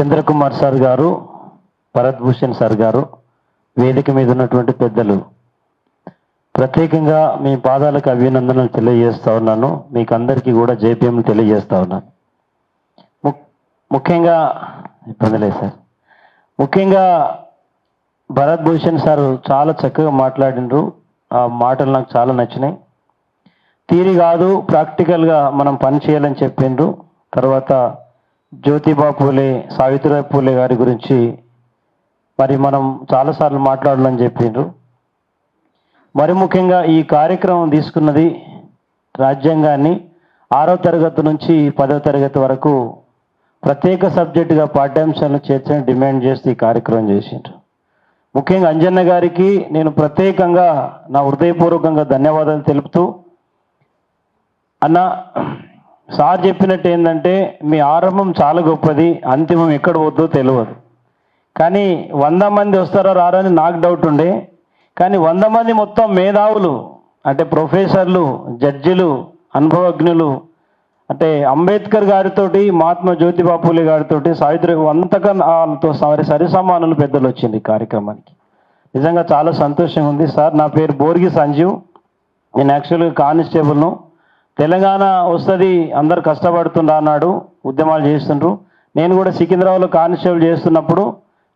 Chandrakumar sir గారు Bharat Bhushan sir గారు వేదిక మీద ఉన్నటువంటి పెద్దలు. ప్రత్యేకంగా మీ పాదాలకు అభినందనలు తెలియజేస్తా ఉన్నాను. మీకు అందరికీ కూడా జేపీఎం తెలియజేస్తా ఉన్నాను. ము- ముఖ్యంగా ఇబ్బంది లేదు సార్. ముఖ్యంగా భరత్ భూషణ్ సార్ చాలా చక్కగా మాట్లాడినరు ఆ మాటలు నాకు చాలా నచ్చినాయి. తీరి కాదు ప్రాక్టికల్గా మనం పని చేయాలని చెప్పిండ్రు. తర్వాత జ్యోతిబా పూలే సావిత్రిబాయి పూలే గారి గురించి మరి మనం చాలాసార్లు మాట్లాడాలని చెప్పిండ్రు మరి ముఖ్యంగా ఈ కార్యక్రమం తీసుకున్నది రాజ్యాంగాన్ని ఆరో తరగతి నుంచి పదో తరగతి వరకు ప్రత్యేక సబ్జెక్టుగా పాఠ్యాంశాలను చేర్చని డిమాండ్ చేస్తూ ఈ కార్యక్రమం చేసిండ్రు. ముఖ్యంగా అంజన్న గారికి నేను ప్రత్యేకంగా నా హృదయపూర్వకంగా ధన్యవాదాలు తెలుపుతూ అన్న సార్ చెప్పినట్టు ఏంటంటే మీ ఆరంభం చాలా గొప్పది అంతిమం ఎక్కడ పోద్దో తెలియదు కానీ వంద మంది వస్తారో రారని నాకు డౌట్ ఉండే. కానీ వంద మంది మొత్తం మేధావులు అంటే ప్రొఫెసర్లు జడ్జిలు అనుభవజ్ఞులు అంటే అంబేద్కర్ గారితోటి మహాత్మా జ్యోతిబా పూలే గారితోటి సావిత్రి అంతగా వాళ్ళతో సరి సరి సమానులు పెద్దలు వచ్చింది కార్యక్రమానికి. నిజంగా చాలా సంతోషంగా ఉంది. సార్ నా పేరు బోర్గి సంజీవ్. నేను యాక్చువల్గా కానిస్టేబుల్ను తెలంగాణ వస్తుంది అందరు కష్టపడుతుండ్రు అన్నాడు ఉద్యమాలు చేస్తుండ్రు. నేను కూడా సికింద్రాబాద్లో కానిస్టేబుల్ చేస్తున్నప్పుడు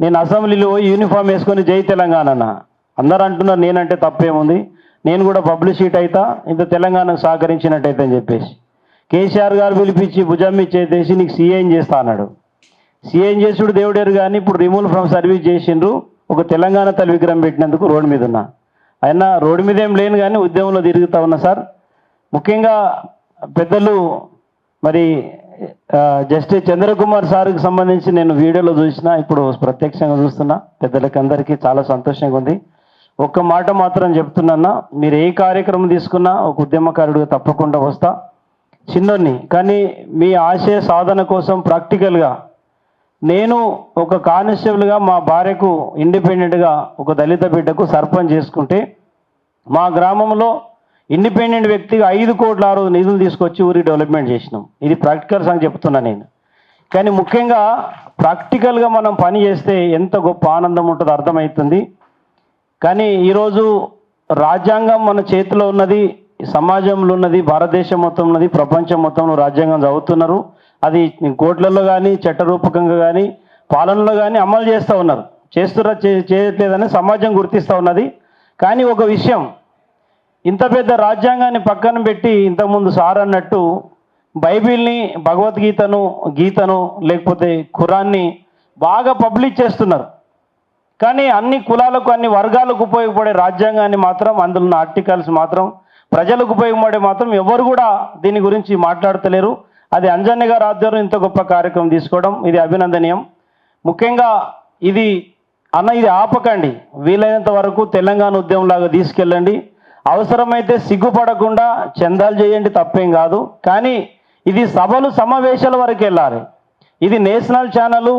నేను అసెంబ్లీలో పోయి యూనిఫామ్ వేసుకొని జై తెలంగాణ అన్న. అందరు అంటున్నారు నేనంటే తప్పేముంది? నేను కూడా పబ్లిసిటీ అవుతా ఇంత తెలంగాణకు సహకరించినట్టయితే అని చెప్పేసి. కేసీఆర్ గారు పిలిపించి భుజం ఇచ్చేసి నీకు సీఎం చేస్తా అన్నాడు. సీఎం చేసుడు దేవుడేరు కానీ ఇప్పుడు రిమూవ్ ఫ్రమ్ సర్వీస్ చేసిండ్రు ఒక తెలంగాణ తల్లి విగ్రహం పెట్టినందుకు రోడ్డు మీద ఉన్నా. అయినా రోడ్డు మీద ఏం లేను కానీ ఉద్యమంలో తిరుగుతా ఉన్నా సార్. ముఖ్యంగా పెద్దలు మరి ఆ, జస్టిస్ చంద్రకుమార్ సార్కి సంబంధించి నేను వీడియోలో చూసిన ఇప్పుడు ప్రత్యక్షంగా చూస్తున్నా పెద్దలకి అందరికీ చాలా సంతోషంగా ఉంది. ఒక్క మాట మాత్రం చెప్తున్నా మీరు ఏ కార్యక్రమం తీసుకున్నా ఒక ఉద్యమకారుడిగా తప్పకుండా వస్తా. చిన్నోన్ని కానీ మీ ఆశయ సాధన కోసం ప్రాక్టికల్గా నేను ఒక కానిస్టేబుల్గా మా భార్యకు ఇండిపెండెంట్గా ఒక దళిత బిడ్డకు సర్పంచ్ చేసుకుంటే మా గ్రామంలో ఇండిపెండెంట్ వ్యక్తిగా ఐదు కోట్ల ఆరు నిధులు తీసుకొచ్చి ఊరి డెవలప్మెంట్ చేసినాం. ఇది ప్రాక్టికల్ సంగతి చెప్తున్నా నేను. కానీ ముఖ్యంగా ప్రాక్టికల్గా మనం పని చేస్తే ఎంత గొప్ప ఆనందం ఉంటుందో అర్థమవుతుంది. కానీ ఈరోజు రాజ్యాంగం మన చేతిలో ఉన్నది సమాజంలో ఉన్నది భారతదేశం మొత్తం ఉన్నది ప్రపంచం మొత్తంలో రాజ్యాంగం చదువుతున్నారు. అది కోట్లలో కానీ చట్టరూపకంగా కానీ పాలనలో కానీ అమలు చేస్తూ ఉన్నారు. చేస్తున్నా చే- చేయట్లేదని సమాజం గుర్తిస్తూ ఉన్నది. కానీ ఒక విషయం ఇంత పెద్ద రాజ్యాంగాన్ని పక్కన పెట్టి ఇంతకుముందు సార్ అన్నట్టు బైబిల్ని భగవద్గీతను గీతను లేకపోతే ఖురాన్ని బాగా పబ్లిష్ చేస్తున్నారు. కానీ అన్ని కులాలకు అన్ని వర్గాలకు ఉపయోగపడే రాజ్యాంగాన్ని మాత్రం అందులో ఉన్న ఆర్టికల్స్ మాత్రం ప్రజలకు ఉపయోగపడే మాత్రం ఎవరు కూడా దీని గురించి మాట్లాడతలేరు. అది అంజన్య గారు ఆధ్వర్యం ఇంత గొప్ప కార్యక్రమం తీసుకోవడం ఇది అభినందనీయం. ముఖ్యంగా ఇది అన్న ఇది ఆపకండి. వీలైనంత వరకు తెలంగాణ ఉద్యమంలాగా తీసుకెళ్ళండి. అవసరమైతే సిగ్గుపడకుండా చందాలు చేయండి తప్పేం కాదు. కానీ ఇది సభలు సమావేశాల వరకు వెళ్ళాలి. ఇది నేషనల్ ఛానల్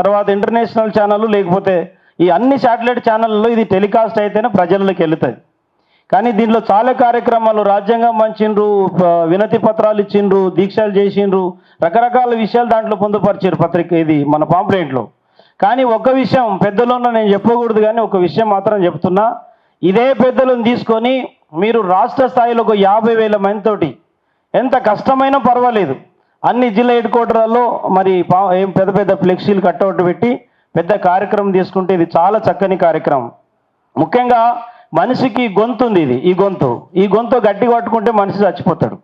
తర్వాత ఇంటర్నేషనల్ ఛానల్ లేకపోతే ఈ అన్ని శాటిలైట్ ఛానళ్ళలో ఇది టెలికాస్ట్ అయితేనే ప్రజల్లోకి వెళుతుంది కానీ దీంట్లో చాలా కార్యక్రమాలు రాజ్యాంగం మంచిండ్రు వినతి పత్రాలు ఇచ్చిండ్రు దీక్షలు చేసిండ్రు రకరకాల విషయాలు దాంట్లో పొందుపరిచారు పత్రిక ఇది మన పాంప్లెంట్లో. కానీ ఒక విషయం పెద్దలలో నేను చెప్పకూడదు కానీ ఒక విషయం మాత్రం చెప్తున్నా. ఇదే పెద్దలను తీసుకొని మీరు రాష్ట్ర స్థాయిలో ఒక యాభై వేల మందితోటి ఎంత కష్టమైనా పర్వాలేదు. అన్ని జిల్లా హెడ్ క్వార్టర్లలో మరి పా- ఏం పెద్ద పెద్ద ఫ్లెక్సీలు కట్టౌట్ పెట్టి పెద్ద కార్యక్రమం తీసుకుంటే ఇది చాలా చక్కని కార్యక్రమం. ముఖ్యంగా మనిషికి గొంతు ఉంది ఇది ఈ గొంతు. ఈ గొంతు గట్టి పట్టుకుంటే మనిషి చచ్చిపోతాడు.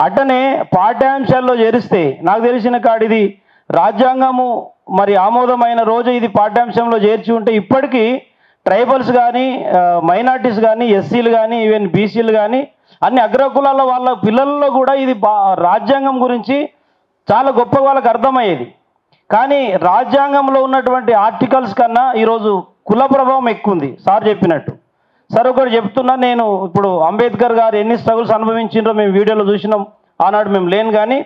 అట్టనే పాఠ్యాంశాల్లో చేరిస్తే నాకు తెలిసిన కాడిది రాజ్యాంగము మరి ఆమోదమైన రోజు ఇది పాఠ్యాంశంలో చేర్చి ఉంటే ఇప్పటికీ ట్రైబల్స్ కానీ మైనార్టీస్ కానీ ఎస్సీలు కానీ ఈవెన్ బీసీలు కానీ అన్ని అగ్రకులాల వాళ్ళ పిల్లల్లో కూడా ఇది బా రాజ్యాంగం గురించి చాలా గొప్ప వాళ్ళకి అర్థమయ్యేది. కానీ రాజ్యాంగంలో ఉన్నటువంటి ఆర్టికల్స్ కన్నా ఈరోజు కుల ప్రభావం ఎక్కువ ఉంది సార్ చెప్పినట్టు. సార్ ఒకటి చెప్తున్నా నేను ఇప్పుడు అంబేద్కర్ గారు ఎన్ని స్ట్రగుల్స్ అనుభవించిండ్రో మేము వీడియోలో చూసినాం ఆనాడు మేము లేను కానీ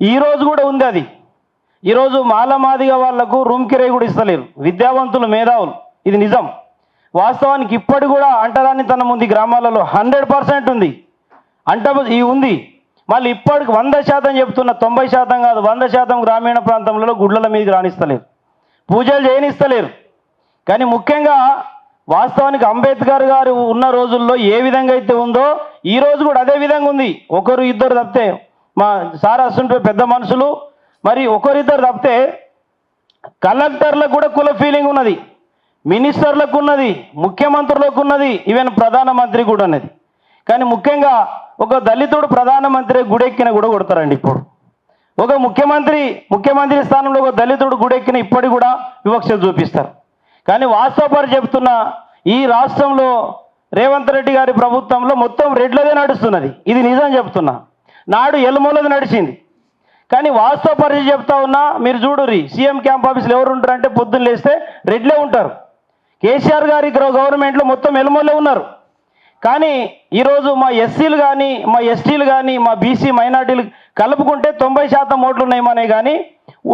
ఈరోజు కూడా ఉంది అది. ఈరోజు మాలమాదిగా వాళ్ళకు రూమ్ కిరాయి కూడా ఇస్తలేరు విద్యావంతులు మేధావులు ఇది నిజం. వాస్తవానికి ఇప్పటి కూడా అంటరానితనం ఉంది గ్రామాలలో. హండ్రెడ్ పర్సెంట్ ఉంది. అంట ఈ ఉంది. మళ్ళీ ఇప్పటికి వంద శాతం చెప్తున్న తొంభై శాతం కాదు వంద శాతం గ్రామీణ ప్రాంతంలో గుడ్లల మీదకి రాణిస్తలేరు. పూజలు చేయనిస్తలేరు. కానీ ముఖ్యంగా వాస్తవానికి అంబేద్కర్ గారు ఉన్న రోజుల్లో ఏ విధంగా అయితే ఉందో ఈ రోజు కూడా అదే విధంగా ఉంది. ఒకరు ఇద్దరు తప్పితే మా సార్ అసంటే పెద్ద మనుషులు మరి ఒకరిద్దరు తప్పితే కలెక్టర్లకు కూడా కుల ఫీలింగ్ ఉన్నది. మినిస్టర్లకు ఉన్నది ముఖ్యమంత్రులకు ఉన్నది ఈవెన్ ప్రధానమంత్రి కూడా ఉన్నది కానీ ముఖ్యంగా ఒక దళితుడు ప్రధానమంత్రి గుడెక్కిన కూడా కొడతారండి ఇప్పుడు. ఒక ముఖ్యమంత్రి ముఖ్యమంత్రి స్థానంలో ఒక దళితుడు గుడెక్కిన ఇప్పటికి కూడా వివక్ష చూపిస్తారు. కానీ వాస్తవపరి చెప్తున్న ఈ రాష్ట్రంలో రేవంత్ రెడ్డి గారి ప్రభుత్వంలో మొత్తం రెడ్లదే నడుస్తున్నది. ఇది నిజం చెప్తున్నా. నాడు ఎల్మూలది నడిచింది. కానీ వాస్తవ పరిస్థితి చెప్తా ఉన్నా మీరు చూడురి సీఎం క్యాంప్ ఆఫీసులు ఎవరు ఉంటారంటే పొద్దున్న లేస్తే రెడ్లే ఉంటారు. కేసీఆర్ గారి గవర్నమెంట్లో మొత్తం ఎలుమల్లో ఉన్నారు. కానీ ఈరోజు మా ఎస్సీలు కానీ మా ఎస్టీలు కానీ మా బీసీ మైనార్టీలు కలుపుకుంటే తొంభై శాతం ఓట్లు ఉన్నాయి మనే కానీ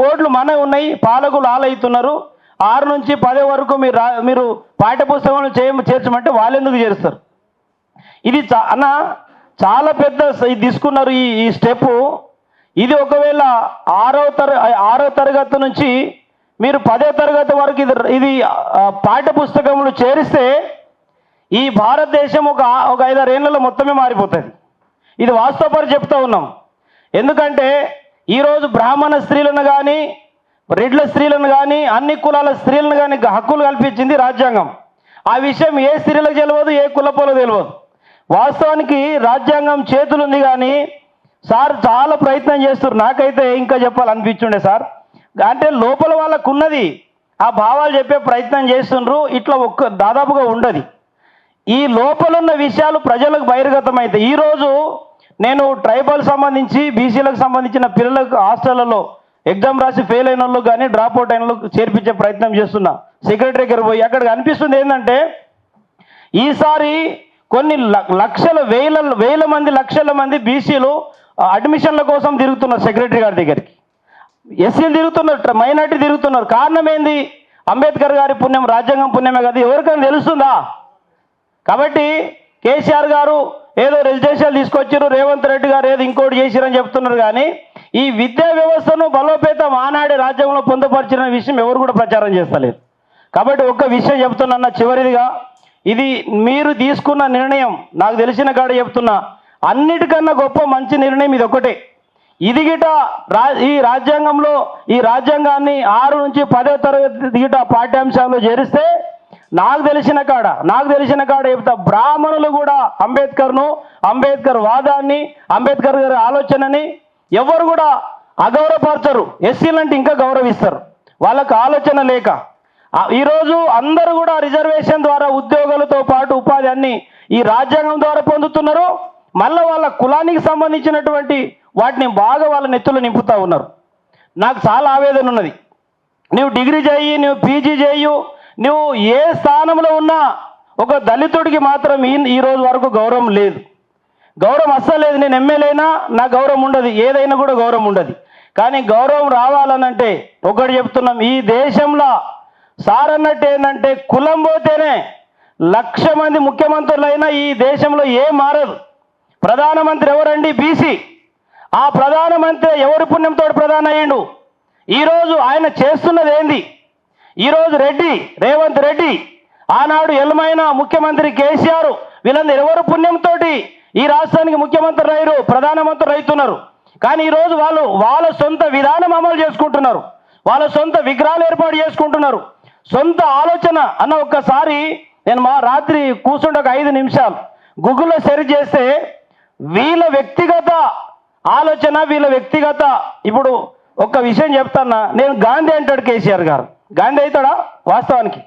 ఓట్లు మన ఉన్నాయి పాలకులు ఆలవుతున్నారు ఆరు నుంచి పదే వరకు మీరు రా మీరు పాఠ్యపుస్తకంలో చేయ చేర్చమంటే వాళ్ళు ఎందుకు చేరుస్తారు? ఇది అన్న చాలా పెద్ద తీసుకున్నారు ఈ ఈ స్టెప్పు. ఇది ఒకవేళ ఆరో తర ఆరో తరగతి నుంచి మీరు పదే తరగతి వరకు ఇది ఇది ఆ, పాఠ్య చేరిస్తే ఈ భారతదేశం ఒక ఒక ఐదారు మొత్తమే మారిపోతుంది. ఇది వాస్తవపరి చెప్తా ఉన్నాం. ఎందుకంటే ఈరోజు బ్రాహ్మణ స్త్రీలను కానీ రెడ్ల స్త్రీలను కానీ అన్ని కులాల స్త్రీలను కానీ హక్కులు కల్పించింది రాజ్యాంగం. ఆ విషయం ఏ స్త్రీలకు తెలియదు ఏ కులపోలో తెలియదు వాస్తవానికి రాజ్యాంగం చేతులుంది కానీ సార్ చాలా ప్రయత్నం చేస్తున్నారు. నాకైతే ఇంకా చెప్పాలనిపించుండే సార్. అంటే లోపల వాళ్ళకు ఉన్నది ఆ భావాలు చెప్పే ప్రయత్నం చేస్తుండ్రు ఇట్లా ఒక్క దాదాపుగా ఉండదు. ఈ లోపలున్న విషయాలు ప్రజలకు బహిర్గతం అవుతాయి ఈరోజు నేను ట్రైబల్ సంబంధించి బీసీలకు సంబంధించిన పిల్లలకు హాస్టళ్ళలో ఎగ్జామ్ రాసి ఫెయిల్ అయిన వాళ్ళు కానీ డ్రాప్ అవుట్ అయిన వాళ్ళు చేర్పించే ప్రయత్నం చేస్తున్నా. సెక్రటరీ దగ్గర పోయి అక్కడికి అనిపిస్తుంది ఏంటంటే ఈసారి కొన్ని ల- లక్షల వేల వేల మంది లక్షల మంది బీసీలు అడ్మిషన్ల కోసం తిరుగుతున్నారు సెక్రటరీ గారి దగ్గరికి. ఎస్సీలు తిరుగుతున్నారు మైనార్టీ తిరుగుతున్నారు. కారణం ఏంది? అంబేద్కర్ గారి పుణ్యం రాజ్యాంగం పుణ్యమే కదా. ఎవరికైనా తెలుస్తుందా? కాబట్టి కేసీఆర్ గారు ఏదో రెసిడెన్షియల్ తీసుకొచ్చారు రేవంత్ రెడ్డి గారు ఏదో ఇంకోటి చేసిరని చెప్తున్నారు కానీ ఈ విద్యా వ్యవస్థను బలోపేతం ఆనాడే రాజ్యంలో పొందుపరిచిన విషయం ఎవరు కూడా ప్రచారం చేస్తలేరు కాబట్టి ఒక్క విషయం చెప్తున్నా చివరిదిగా. ఇది మీరు తీసుకున్న నిర్ణయం నాకు తెలిసిన కాడ చెప్తున్నా. అన్నిటికన్నా గొప్ప మంచి నిర్ణయం ఇది ఒకటే. ఇది గిట రా ఈ రాజ్యాంగంలో ఈ రాజ్యాంగాన్ని ఆరు నుంచి పదో తరగతి గిట పాఠ్యాంశాల్లో చేరిస్తే నాకు తెలిసిన కాడ నాకు తెలిసిన కాడ చెప్తా బ్రాహ్మణులు కూడా అంబేద్కర్ను అంబేద్కర్ వాదాన్ని అంబేద్కర్ గారి ఆలోచనని ఎవరు కూడా అగౌరవపరచరు. ఎస్సీలంటే ఇంకా గౌరవిస్తారు. వాళ్ళకు ఆలోచన లేక. ఈరోజు అందరూ కూడా రిజర్వేషన్ ద్వారా ఉద్యోగాలతో పాటు ఉపాధి అన్ని ఈ రాజ్యాంగం ద్వారా పొందుతున్నారు. మళ్ళీ వాళ్ళ కులానికి సంబంధించినటువంటి వాటిని బాగా వాళ్ళ నెత్తులు నింపుతూ ఉన్నారు. నాకు చాలా ఆవేదన ఉన్నది. నువ్వు డిగ్రీ చేయి నువ్వు పీజీ చేయు నువ్వు ఏ స్థానంలో ఉన్నా ఒక దళితుడికి మాత్రం ఈ ఈ రోజు వరకు గౌరవం లేదు. గౌరవం అస్సలు లేదు. నేను ఎమ్మెల్యేనా నా గౌరవం ఉండదు. ఏదైనా కూడా గౌరవం ఉండదు. కానీ గౌరవం రావాలనంటే ఒకటి చెప్తున్నాం. ఈ దేశంలో సార్ అన్నట్టు ఏంటంటే కులం పోతేనే లక్ష మంది ముఖ్యమంత్రులైనా ఈ దేశంలో ఏం మారదు. ప్రధానమంత్రి ఎవరండి? బీసీ. ఆ ప్రధానమంత్రి ఎవరి పుణ్యంతో ప్రధాన అయ్యిండు? ఈరోజు ఆయన చేస్తున్నది ఏంది ఈరోజు రెడ్డి రేవంత్ రెడ్డి ఆనాడు ఎల్లమైన ముఖ్యమంత్రి కేసీఆర్ వీళ్ళందరూ ఎవరు పుణ్యంతో ఈ రాష్ట్రానికి ముఖ్యమంత్రి రైరు ప్రధానమంత్రి రైతున్నారు కానీ ఈరోజు వాళ్ళు వాళ్ళ సొంత విధానం అమలు చేసుకుంటున్నారు. వాళ్ళ సొంత విగ్రహాలు ఏర్పాటు చేసుకుంటున్నారు. సొంత ఆలోచన అన్న ఒక్కసారి నేను మా రాత్రి కూర్చుంటే ఒక ఐదు నిమిషాలు. గూగుల్లో సెర్చ్ చేస్తే వీళ్ళ వ్యక్తిగత ఆలోచన వీళ్ళ వ్యక్తిగత. ఇప్పుడు ఒక్క విషయం చెప్తానా నేను గాంధీ అంటాడు కేసీఆర్ గారు. గాంధీ అవుతాడా? వాస్తవానికి.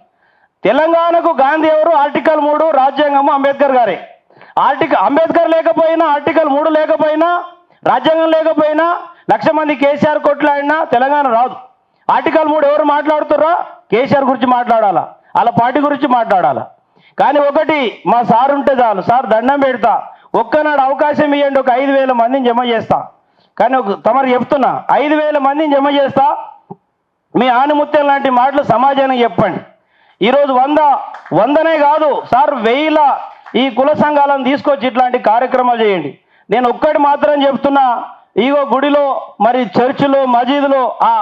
తెలంగాణకు గాంధీ ఎవరు? ఆర్టికల్ మూడు రాజ్యాంగము అంబేద్కర్ గారే. ఆర్టికల్ అంబేద్కర్ లేకపోయినా ఆర్టికల్ మూడు లేకపోయినా రాజ్యాంగం లేకపోయినా లక్ష మంది కేసీఆర్ కొట్లాడినా తెలంగాణ రాదు. ఆర్టికల్ మూడు ఎవరు మాట్లాడుతుర్రా? కేసీఆర్ గురించి మాట్లాడాలా? వాళ్ళ పార్టీ గురించి మాట్లాడాలా? కానీ ఒకటి మా సార్ ఉంటే చాలు. సార్ దండం పెడతా. ఒక్కనాడు అవకాశం ఇవ్వండి ఒక ఐదు వేల మందిని జమ చేస్తా. కానీ ఒక తమరు చెప్తున్నా ఐదు వేల మందిని జమ చేస్తా. మీ ఆనుముత్యం లాంటి మాటలు సమాజానికి చెప్పండి. ఈరోజు వంద వందనే కాదు సార్ వెయ్యిల ఈ కుల సంఘాలను తీసుకొచ్చి ఇట్లాంటి కార్యక్రమాలు చేయండి. నేను ఒక్కటి మాత్రం చెప్తున్నా ఈగో గుడిలో మరి చర్చిలో మసీదులో ఆ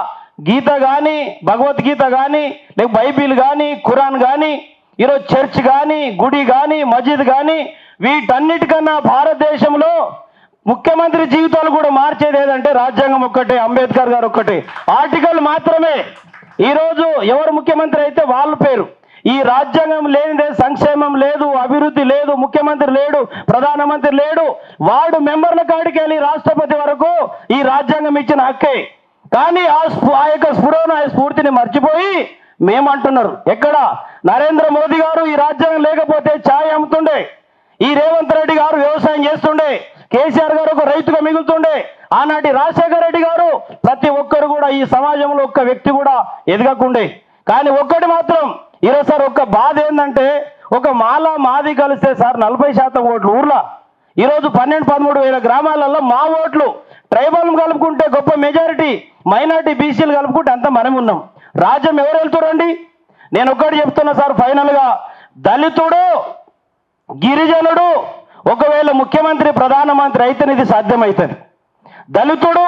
గీత కానీ భగవద్గీత కానీ లేక బైబిల్ కానీ ఖురాన్ కానీ ఈరోజు చర్చ్ కానీ గుడి కానీ మజీద్ కానీ వీటన్నిటికన్నా భారతదేశంలో ముఖ్యమంత్రి జీవితాలు కూడా మార్చేది ఏదంటే రాజ్యాంగం ఒక్కటే అంబేద్కర్ గారు ఒక్కటే. ఆర్టికల్ మాత్రమే. ఈరోజు ఎవరు ముఖ్యమంత్రి అయితే వాళ్ళ పేరు. ఈ రాజ్యాంగం లేనిదే సంక్షేమం లేదు అభివృద్ధి లేదు ముఖ్యమంత్రి లేడు ప్రధానమంత్రి లేడు వార్డు మెంబర్ల కాడికి వెళ్ళి రాష్ట్రపతి వరకు ఈ రాజ్యాంగం ఇచ్చిన హక్కే. కానీ ఆ ఆ యొక్క స్ఫురణ ఆ స్ఫూర్తిని మర్చిపోయి మేమంటున్నారు. ఎక్కడ? నరేంద్ర మోదీ గారు ఈ రాజ్యాంగం లేకపోతే ఛాయ్ అమ్ముతుండే. ఈ రేవంత్ రెడ్డి గారు వ్యవసాయం చేస్తుండే. కేసీఆర్ గారు ఒక రైతుగా మిగులుతుండే. ఆనాటి రాజశేఖర రెడ్డి గారు ప్రతి ఒక్కరు కూడా ఈ సమాజంలో ఒక్క వ్యక్తి కూడా ఎదగకుండే. కానీ ఒక్కటి మాత్రం ఈరోజు సార్ ఒక్క బాధ ఏంటంటే ఒక మాల మాది కలిస్తే సార్ నలభై శాతం ఓట్లు ఊర్లో. ఈరోజు పన్నెండు పదమూడు వేల గ్రామాలలో మా ఓట్లు ట్రైబల్ కలుపుకుంటే గొప్ప మెజారిటీ మైనార్టీ బీసీలు కలుపుకుంటే అంత మనం ఉన్నాం. రాజ్యం ఎవరు వెళ్తురండి నేను ఒక్కటి చెప్తున్నా సార్ ఫైనల్గా. దళితుడు గిరిజనుడు ఒకవేళ ముఖ్యమంత్రి ప్రధానమంత్రి అయితేనే ఇది సాధ్యమవుతుంది దళితుడు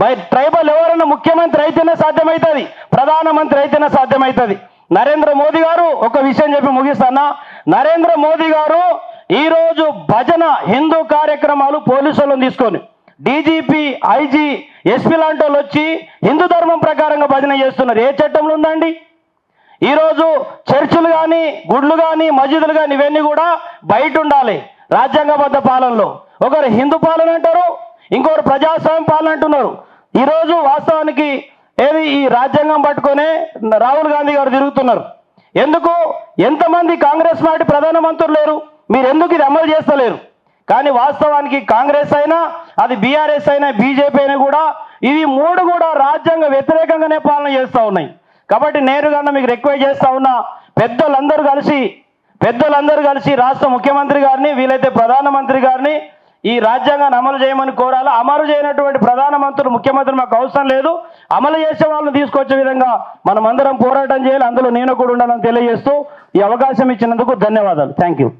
బై ట్రైబల్ ఎవరైనా ముఖ్యమంత్రి అయితేనే సాధ్యమవుతుంది ప్రధానమంత్రి అయితేనే సాధ్యమవుతుంది నరేంద్ర మోదీ గారు ఒక విషయం చెప్పి ముగిస్తానా? నరేంద్ర మోదీ గారు ఈరోజు భజన హిందూ కార్యక్రమాలు పోలీసులను తీసుకొని డీజీపీ ఐజీ ఎస్పీ లాంటి వాళ్ళు వచ్చి హిందూ ధర్మం ప్రకారంగా భజన చేస్తున్నారు. ఏ చట్టంలో ఉందండి? ఈరోజు చర్చిలు కానీ గుడ్లు కానీ మసీదులు కానీ ఇవన్నీ కూడా బయట ఉండాలి రాజ్యాంగబద్ధ పాలనలో. ఒకరు హిందూ పాలన అంటారు ఇంకొకరు ప్రజాస్వామ్య పాలన అంటున్నారు. ఈరోజు వాస్తవానికి ఏది ఈ రాజ్యాంగం పట్టుకొనే రాహుల్ గాంధీ గారు తిరుగుతున్నారు. ఎందుకు? ఎంతమంది కాంగ్రెస్ పార్టీ ప్రధానమంత్రులు లేరు? మీరు ఎందుకు ఇది అమలు చేస్తలేరు? కానీ వాస్తవానికి కాంగ్రెస్ అయినా అది బీఆర్ఎస్ అయినా బీజేపీ అయినా కూడా ఇవి మూడు కూడా రాజ్యాంగ వ్యతిరేకంగానే పాలన చేస్తూ ఉన్నాయి. కాబట్టి నేరుగా మీకు రిక్వెస్ట్ చేస్తా ఉన్నా పెద్దలందరూ కలిసి పెద్దలందరూ కలిసి రాష్ట్ర ముఖ్యమంత్రి గారిని వీలైతే ప్రధానమంత్రి గారిని ఈ రాజ్యాంగాన్ని అమలు చేయమని కోరాలి? అమలు చేయనటువంటి ప్రధానమంత్రులు ముఖ్యమంత్రి మాకు అవసరం లేదు. అమలు చేసే వాళ్ళని తీసుకొచ్చే విధంగా మనం అందరం పోరాటం చేయాలి. అందులో నేను కూడా ఉండాలని తెలియజేస్తూ ఈ అవకాశం ఇచ్చినందుకు ధన్యవాదాలు. Thank you